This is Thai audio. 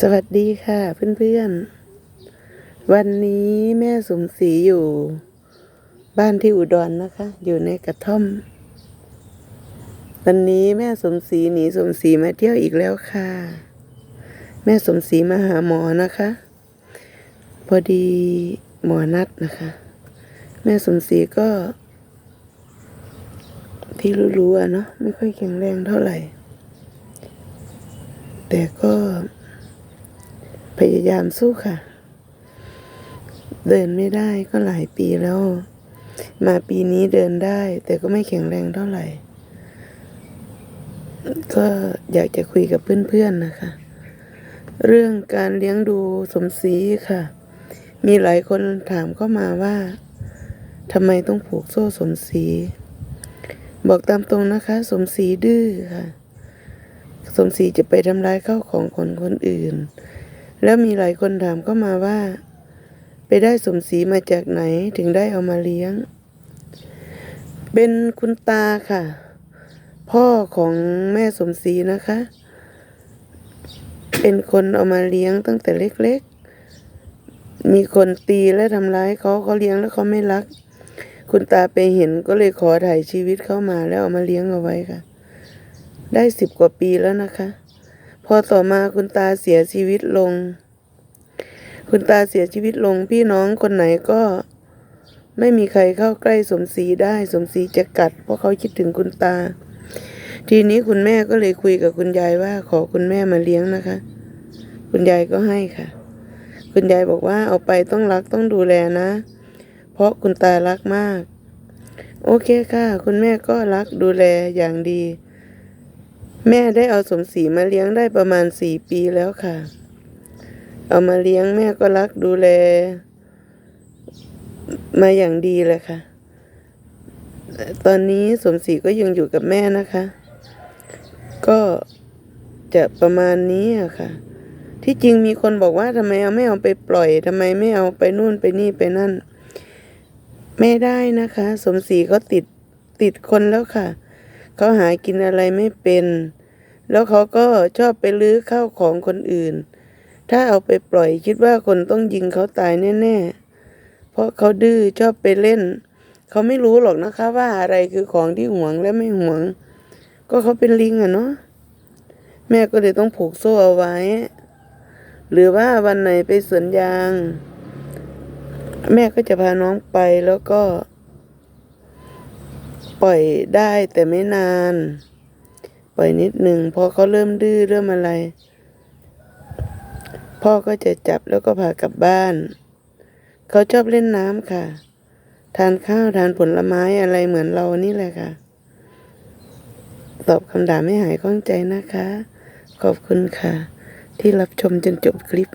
สวัสดีค่ะเพื่อนๆ วันนี้แม่สมศรีอยู่ บ้านที่อุดรนนะคะ อยู่ในกระท่อม วันนี้แม่สมศรีหนีสมศรีมาเที่ยวอีกแล้วค่ะ แม่สมศรีมาหาหมอนะคะ พอดีหมอนัดนะคะ แม่สมศรีก็ ที่รู้ๆอะเนาะไม่ค่อยแข็งแรงเท่าไหร่ แต่ก็ พยายามสู้ค่ะ เดินไม่ได้ก็หลายปีแล้ว มาปีนี้เดินได้ แต่ก็ไม่แข็งแรงเท่าไหร่ ก็อยากจะคุยกับเพื่อนๆนะคะ เรื่องการเลี้ยงดูสมศรีค่ะ มีหลายคนถามเข้ามาว่าทำไมต้องผูกโซ่สมศรีบอกตามตรงนะคะ สมศรีดื้อค่ะ สมศรีจะไปทำร้ายเข้าของคนคนอื่น แล้วมีหลายคนถามเข้ามาว่า ไปได้สมศรีมาจากไหนถึงได้เอามาเลี้ยง เป็นคุณตาค่ะ พ่อของแม่สมศรีนะคะ เป็นคนเอามาเลี้ยงตั้งแต่เล็กๆ มีคนตีและทำร้ายเขาเขาเลี้ยงแล้วเขาไม่รัก คุณตาไปเห็นก็เลยขอถ่ายชีวิตเข้ามาแล้วเอามาเลี้ยงเอาไว้ค่ะ ได้สิบกว่าปีแล้วนะคะ พอต่อมาคุณตาเสียชีวิตลง คุณตาเสียชีวิตลงพี่น้องคนไหนก็ ไม่มีใครเข้าใกล้สมศรีได้สมศรีจะกัด เพราะเขาคิดถึงคุณตา ทีนี้คุณแม่ก็เลยคุยกับคุณยายว่า ขอคุณแม่มาเลี้ยงนะคะ คุณยายก็ให้ค่ะ คุณยายบอกว่าเอาไปต้องรักต้องดูแลนะ เพราะคุณตารักมาก โอเคค่ะ คุณแม่ก็รักดูแลอย่างดี แม่ได้เอาสมศรีมาเลี้ยงได้ประมาณสี่ปีแล้วค่ะ เอามาเลี้ยงแม่ก็รักดูแล มาอย่างดีเลยค่ะ ตอนนี้สมศรีก็ยังอยู่กับแม่นะคะ ก็จะประมาณนี้อะค่ะ ที่จริงมีคนบอกว่าทำไมเอาไม่เอาไปปล่อยทำไมไม่เอาไปนู่นไปนี่ไปนั่น ไม่ได้นะคะ สมศรีเขาติดติดคนแล้วค่ะ เขาหากินอะไรไม่เป็น แล้วเขาก็ชอบไปลื้อข้าวของคนอื่น ถ้าเอาไปปล่อยคิดว่าคนต้องยิงเขาตายแน่ๆ เพราะเขาดื้อชอบไปเล่น เขาไม่รู้หรอกนะคะว่าอะไรคือของที่หวงและไม่หวง ก็เขาเป็นลิงอะเนาะแม่ก็เลยต้องผูกโซ่เอาไว้ หรือว่าวันไหนไปสวนยาง แม่ก็จะพาน้องไปแล้วก็ ปล่อยได้แต่ไม่นาน ปล่อยนิดหนึ่งพอเขาเริ่มดื้อเริ่มอะไร พ่อก็จะจับแล้วก็พากลับบ้าน เขาชอบเล่นน้ำค่ะ ทานข้าวทานผลไม้อะไรเหมือนเรานี่แหละค่ะ ตอบคำถามให้หายข้องใจนะคะ ขอบคุณค่ะ ที่รับชมจนจบคลิป